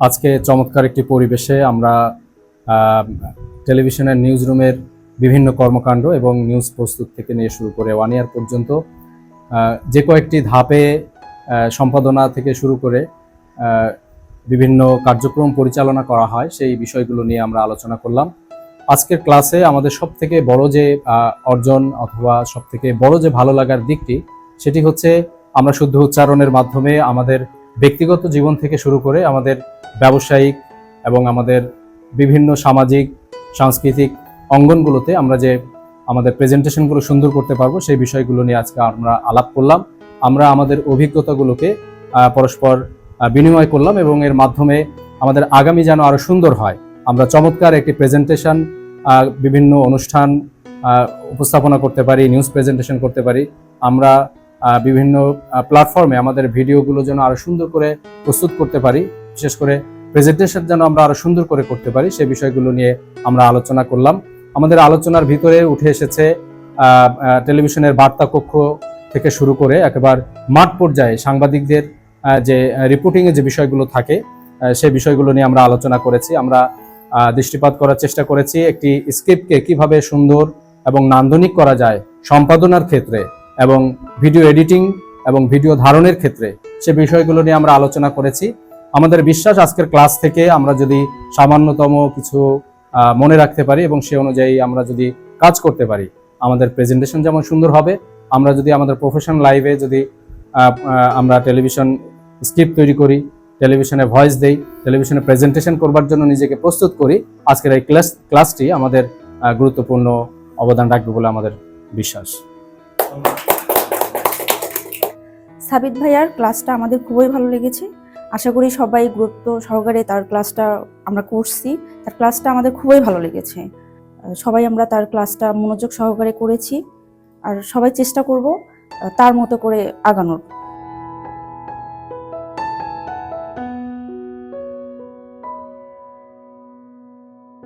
আজকে চমৎকার একটি পরিবেশে আমরা টেলিভিশনের নিউজ রুমের বিভিন্ন কর্মকাণ্ড এবং নিউজ প্রস্তুত থেকে নিয়ে শুরু করে ওয়ান ইয়ার পর্যন্ত যে কয়েকটি ধাপে সম্পাদনা থেকে শুরু করে বিভিন্ন কার্যক্রম পরিচালনা করা হয়, সেই বিষয়গুলো নিয়ে আমরা আলোচনা করলাম। আজকের ক্লাসে আমাদের সব থেকে বড় যে অর্জন অথবা সব থেকে বড় যে ভালো লাগার দিকটি, সেটি হচ্ছে আমরা শুদ্ধ উচ্চারণের মাধ্যমে আমাদের ব্যক্তিগত জীবন থেকে শুরু করে আমাদের ব্যবসায়িক এবং আমাদের বিভিন্ন সামাজিক, সাংস্কৃতিক অঙ্গনগুলোতে আমরা যে আমাদের প্রেজেন্টেশনগুলো সুন্দর করতে পারব, সেই বিষয়গুলো নিয়ে আজকে আমরা আলাপ করলাম। আমরা আমাদের অভিজ্ঞতাগুলোকে পরস্পর বিনিময় করলাম এবং এর মাধ্যমে আমাদের আগামী যেন আরও সুন্দর হয়। আমরা চমৎকার একটি প্রেজেন্টেশন বিভিন্ন অনুষ্ঠান উপস্থাপনা করতে পারি নিউজ প্রেজেন্টেশন করতে পারি। আমরা বিভিন্ন প্ল্যাটফর্মে আমাদের ভিডিওগুলো যেন আরও সুন্দর করে প্রস্তুত করতে পারি, বিশেষ করে প্রেজেন্টেশন যেন আমরা আরও সুন্দর করে করতে পারি সেই বিষয়গুলো নিয়ে আমরা আলোচনা করলাম। আমাদের আলোচনার ভিতরে উঠে এসেছে টেলিভিশনের বার্তা কক্ষ থেকে শুরু করে একেবারে মাঠ পর্যায়ে সাংবাদিকদের যে রিপোর্টিং এর যে বিষয়গুলো থাকে সেই বিষয়গুলো নিয়ে আমরা আলোচনা করেছি। আমরা দৃষ্টিপাত করার চেষ্টা করেছি একটি স্ক্রিপ্টকে কীভাবে সুন্দর এবং নান্দনিক করা যায় সম্পাদনার ক্ষেত্রে। এবং ভিডিও এডিটিং এবং ভিডিও ধারণের ক্ষেত্রে সে বিষয়গুলো নিয়ে আমরা আলোচনা করেছি। আমাদের বিশ্বাস আজকের ক্লাস থেকে আমরা যদি সামান্যতম কিছু মনে রাখতে পারি এবং সে অনুযায়ী আমরা যদি কাজ করতে পারি, আমাদের প্রেজেন্টেশন যেমন সুন্দর হবে, আমরা যদি আমাদের প্রফেশন লাইভে যদি আমরা টেলিভিশন স্ক্রিপ্ট তৈরি করি টেলিভিশনে ভয়েস দেই টেলিভিশনে প্রেজেন্টেশন করবার জন্য নিজেকে প্রস্তুত করি, আজকের এই ক্লাস ক্লাসটি আমাদের গুরুত্বপূর্ণ অবদান রাখবে বলে আমাদের বিশ্বাস। সাবিত ভাইয়ার ক্লাসটা আমাদের খুবই ভালো লেগেছে। আশা করি সবাই গুরুত্ব সহকারে তার ক্লাসটা আমরা করছি। তার ক্লাসটা আমাদের খুবই ভালো লেগেছে। সবাই আমরা তার ক্লাসটা মনোযোগ সহকারে করেছি। আর সবাই চেষ্টা করব তার মতো করে আগানোর।